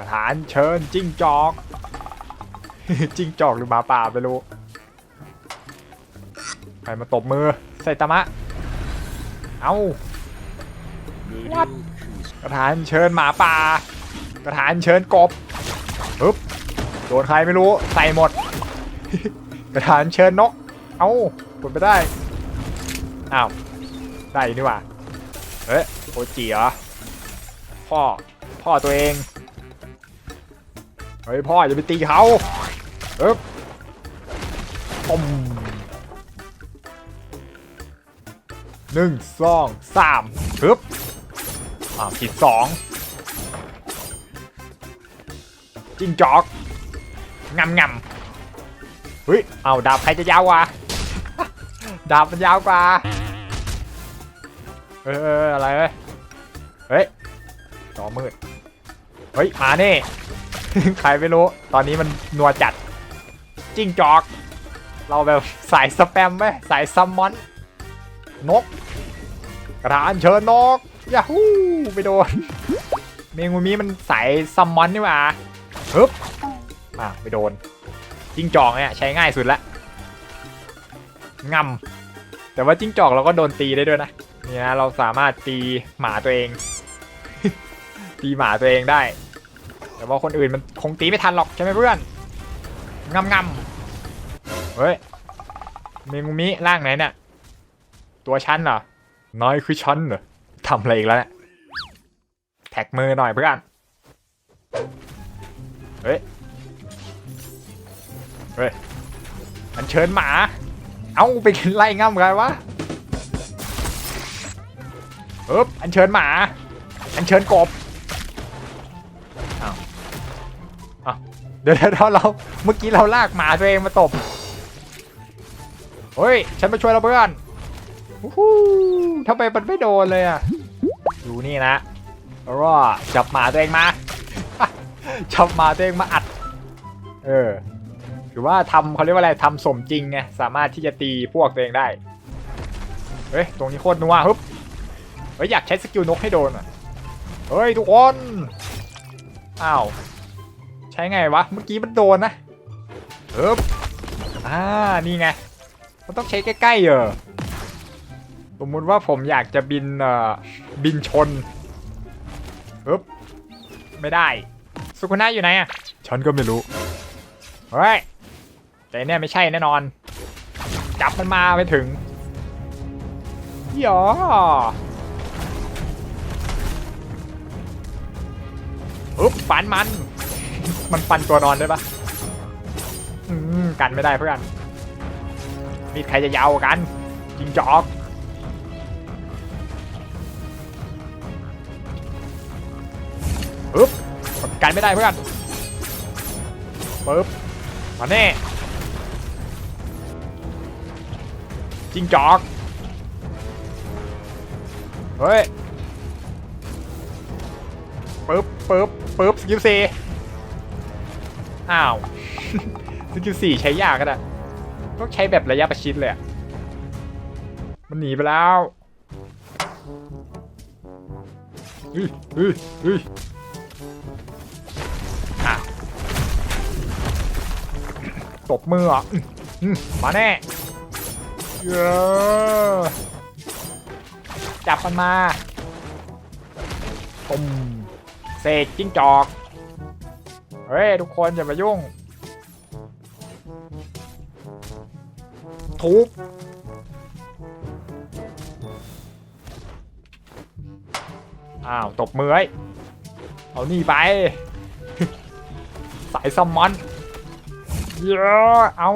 ระฐานเชิญจิ้งจอก จิ้งจอกหรือหมาป่าไม่รู้ใครมาตบมือไซตามะ เอา What? กระฐานเชิญหมาป่า กระฐานเชิญกบปึ๊บโดนใครไม่รู้ใส่หมด กระฐานเชิญนก เอากดไปได้ อ้าว ได้อยู่นี่ว่าเฮ้ยโอจิเหรอ พ่อ พ่อตัวเอง เฮ้ยพ่ออย่าไปตีเขาเอ๊บปมหนึ่งสองสามปึ๊บอ่าผิดสองจิ้งจอกงำงำเฮ้ย เอาดาบใครจะยาวกว่า ดาบมันยาวกว่า เอออะไรเว้ย เฮ้ยจอมืด เฮ้ย มาเน่ ใครไม่รู้ ตอนนี้มันนัวจัด จิ้งจอก เราแบบสายสแปมไหมสายซัมมอน นก กระถานเชิญนกยาฮูไปโดน เมงูมีมันสายซัมมอนนี่หว่าฮึบอะไปโดน จิ้งจอกเนี่ยใช้ง่ายสุดละงำแต่ว่าจิ้งจอกเราก็โดนตีได้ด้วยนะเนี่ยเราสามารถตีหมาตัวเอง ตีหมาตัวเองได้ แต่ว่าคนอื่นมันคงตีไม่ทันหรอกใช่ไหมเพื่อนงำงำเฮ้ยเมงูมิร่างไหนเนี่ยตัวชั้นเหรอ น้อยคือชั้นเหรอทำอะไรอีกแล้วเนี่ยแท็กมือหน่อยเพื่อนเฮ้ยเฮ้ยอันเชิญหมา เอ้าไปไล่ง่ำกันวะปึ๊บอันเชิญหมา อันเชิญกบ เดี๋ยวเดี๋ยวเราเมื่อกี้เราลากหมาตัวเองมาตบเฮ้ย ฉันมาช่วยเราเพื่อนวู้ฮู้ทำไมมันไม่โดนเลยอะดูนี่นะแล้วก็จับหมาตัวเองมา จับหมาตัวเองมาอัด เออถือว่าทำเขาเรียกว่าอะไรทำสมจริงไงสามารถที่จะตีพวกตัวเองได้ เฮ้ย ตรงนี้โคตรนัวฮึบเฮ้ย อยากใช้สกิลนกให้โดนอะ เฮ้ย ทุกคน อ้าว ช้ไงวะ เมื่อกี้มันโดนนะฮึบอ่า นี่ไง มันต้องใช้ใกล้ๆเออสมมุติว่าผมอยากจะบินเอ่อบินชนฮึบไม่ได้ สุกุน่าอยู่ไหนอะ ฉันก็ไม่รู้ เฮ้ย แต่เนี่ยไม่ใช่แน่นอน จับมันมาไปถึงหยออุ๊บฟันมัน มันฟันตัวนอนได้ปะอืมกันไม่ได้เพื่อน มีใครจะยาวกว่ากันจิงจอกปึ๊บกันไม่ได้เพื่อนปึ๊บมาแน่จิงจอกเฮ้ยปึ๊บปึ๊บปึ๊บสกิลสี่ อ้าวสกิลสี่ใช้ยากกันอะต้องใช้แบบระยะประชิดเลยมันหนีไปแล้วเฮ้ยเฮ้ยเฮ้ยอะตบมืออะมาแน่เยอจับมันมาปุมเสกจิ้งจอก เฮ้ยทุกคนอย่ามายุ่ง ทุบอ้าวตบมือไว้เอานี่ไป สายซัมมอนเยอะเอา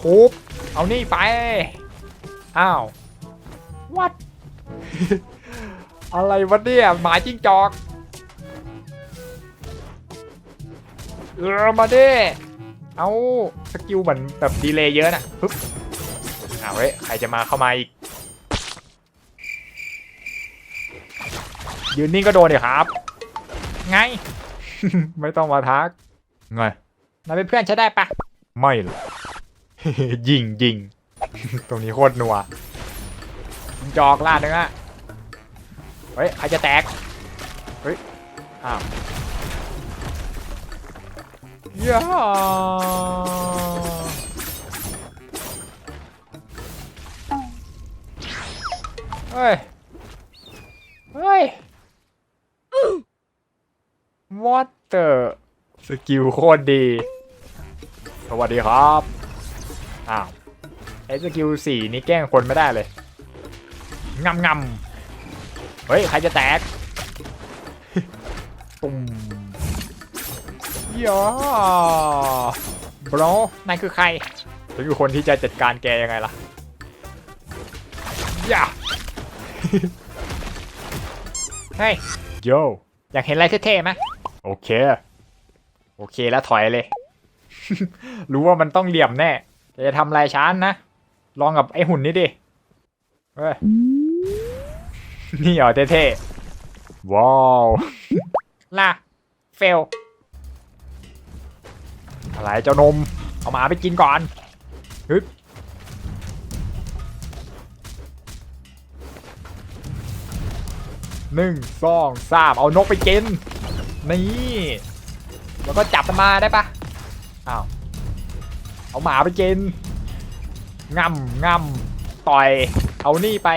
ทุบเอานี่ไป อ้าว วัด อะไรวะเนี่ยหมาจิ้งจอกเออมาดิเอาสกิลเหมือนแบบดีเลย์เยอะนะปึ๊บอ้าวเฮ้ยใครจะมาเข้ามาอีกยืนนิ่งก็โดนเดี๋ยวครับ ไง ไม่ต้องมาทักไงนายเป็นเพื่อนใช้ได้ปะไม่หรอกยิงยิงตรงนี้โคตรนัวจอกลาดเนื้อไป ฮ้ยใครจะแตก เฮ้ย อ้าวย่าเฮ้ย เฮ้ย what the สกิลโคตรดี สวัสดีครับ อ้าวไอ้สกิลสี่นี่แกล้งคนไม่ได้เลยงำงำ เฮ้ย ใครจะแตกตุ่มย่าบรนายคือใครฉันคือคนที่จะจัดการแกยังไงล่ะย่าเฮ้ยโยอยากเห็นอะไรเท่ๆไหมโอเค โอเคแล้วถอยเลย รู้ว่ามันต้องเหลี่ยมแน่แต่จะทำอะไรช้านนะ ลองกับไอ้หุ่นนี้ดิเฮ้ย นี่เหรอเท่ๆว้าวล่ะเฟลอะไรเจ้านม เอาหมาไปกินก่อนฮึบหนึ่งสองสามเอานกไปกิน นี่ แล้วก็จับมันมาได้ปะอ้าวเอาหมาไปกินง่ำง่ำต่อย เอานี่ไป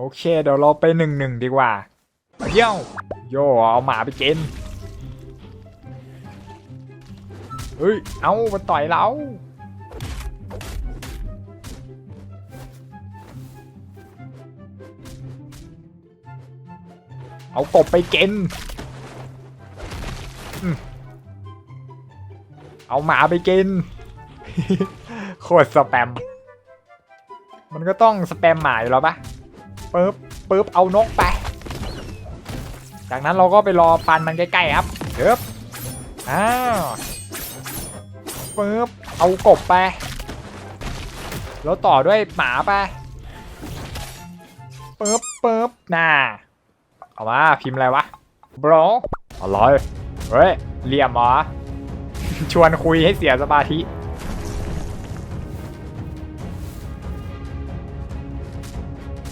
โอเค เดี๋ยวเราไปหนึ่งหนึ่งดีกว่าเยี่ยวโยเอาหมาไปกินเฮ้ย เอามันต่อยเราเอากบไปกิน เอาหมาไปกิน โคตรสแปม มันก็ต้องสแปมหมาอยู่แล้วปะ ปึ๊บปึ๊บเอานกไป จากนั้นเราก็ไปรอปันมันใกล้ๆครับเอ๊บอ้าวปึ๊บเอากบไป แล้วต่อด้วยหมาไปปึ๊บปึ๊บน่าเอามาพิมพ์อะไรวะบรอะไรเฮ้ยเหลี่ยมเหรอชวนคุยให้เสียสมาธิ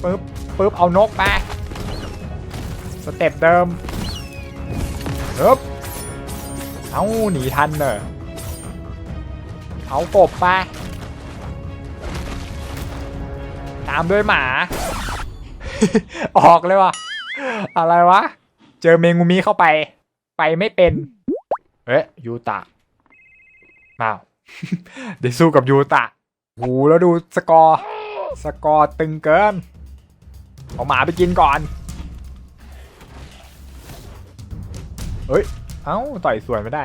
ปึ๊บ ปึ๊บเอานกไป สเต็ปเดิมปึ๊บเอาหนีทันเนอะเอากบไปตามด้วยหมา ออกเลยว่ะ อะไรวะ เจอเมงูมิเข้าไป ไปไม่เป็น เอ๊ะยูตะมาเดี๋ยวสู้กับยูตะ หูแล้วดูสกอร์ สกอร์ตึงเกิน เอาหมาไปกินก่อน เฮ้ย เอ้า ต่อยสวนไม่ได้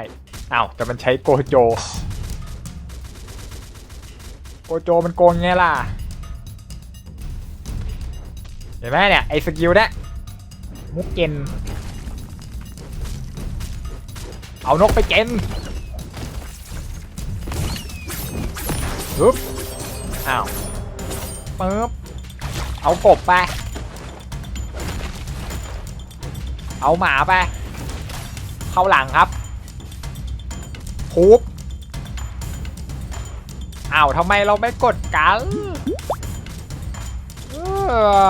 อ้าวแต่มันใช้โกโจ โกโจมันโกงไงล่ะ เห็นไหมเนี่ย ไอ้สกิลเนี่ยมุกเกนเอานกไปเกนปึ๊บอ้าวปึ๊บเอากบไป เอาหมาไป เข้าหลังครับทุบอ้าวทำไมเราไม่กดกันเอ้อ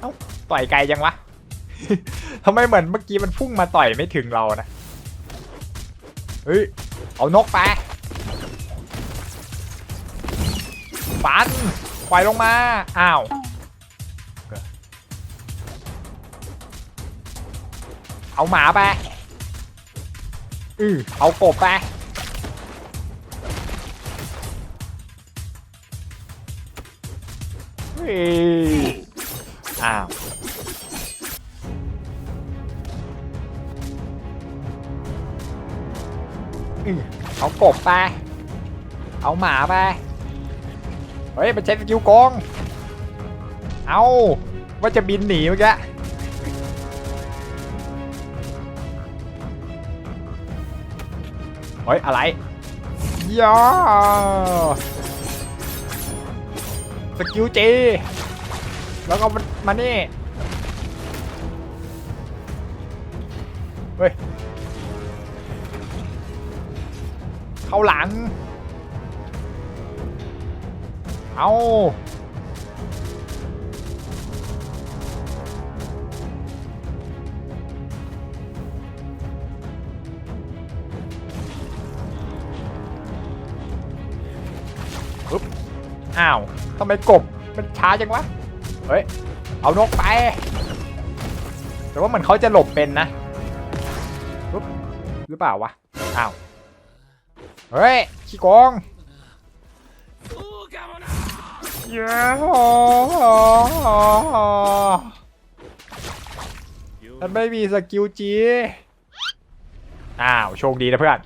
เอ้าต่อยไกลจังวะทำไมเหมือนเมื่อกี้มันพุ่งมาต่อยไม่ถึงเรานะ เฮ้ย เอานกไป ฟันปล่อยลงมา อ้าว เอาหมาไปอือเอากบไปเฮ้ยอ้าวอือเอากบไป เอาหมาไป เฮ้ยมันใช้สกิลโกงเอาว่าจะบินหนีเมื่อกี้เฮ้ย อะไรย่าสกิลจีแล้วก็มันมานี่ เฮ้ย เข้าหลัง เอาปึ๊บอ้าวทำไมกบ มันช้าจังวะ เฮ้ย เอานกไป แต่ว่ามือนเขาจะหลบเป็นนะปึ๊บหรือเปล่าวะ อ้าว เฮ้ย ขี้โกง เย้ฉันไม่มีสกิลจีอ้าวโชคดีนะเพื่อน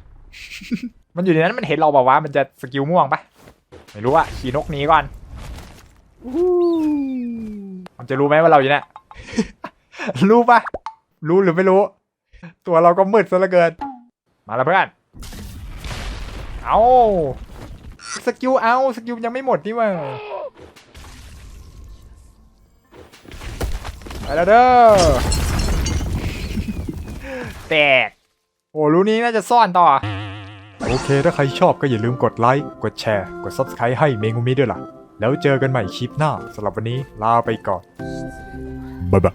มันอยู่ในนั้นมันเห็นเราบอกว่าวะมันจะสกิลม่วงปะไม่รู้อะขี่นกหนี้ก่อนมันจะรู้ไหมว่าเราอยู่เนี่ย รู้ปะรู้หรือไม่รู้ ตัวเราก็มืดซะเหลือเกิน มาแล้วเพื่อน เอาสกิลเอาสกิลยังไม่หมดนี่หว่า แล้วเด้อแตกโอ้รู้นี้น่าจะซ่อนต่อ โอเค ถ้าใครชอบก็อย่าลืมกดไลค์กดแชร์กด Subscribe ให้เมงูมิด้วยล่ะ แล้วเจอกันใหม่คลิปหน้าสำหรับวันนี้ลาไปก่อนบ๊ายบาย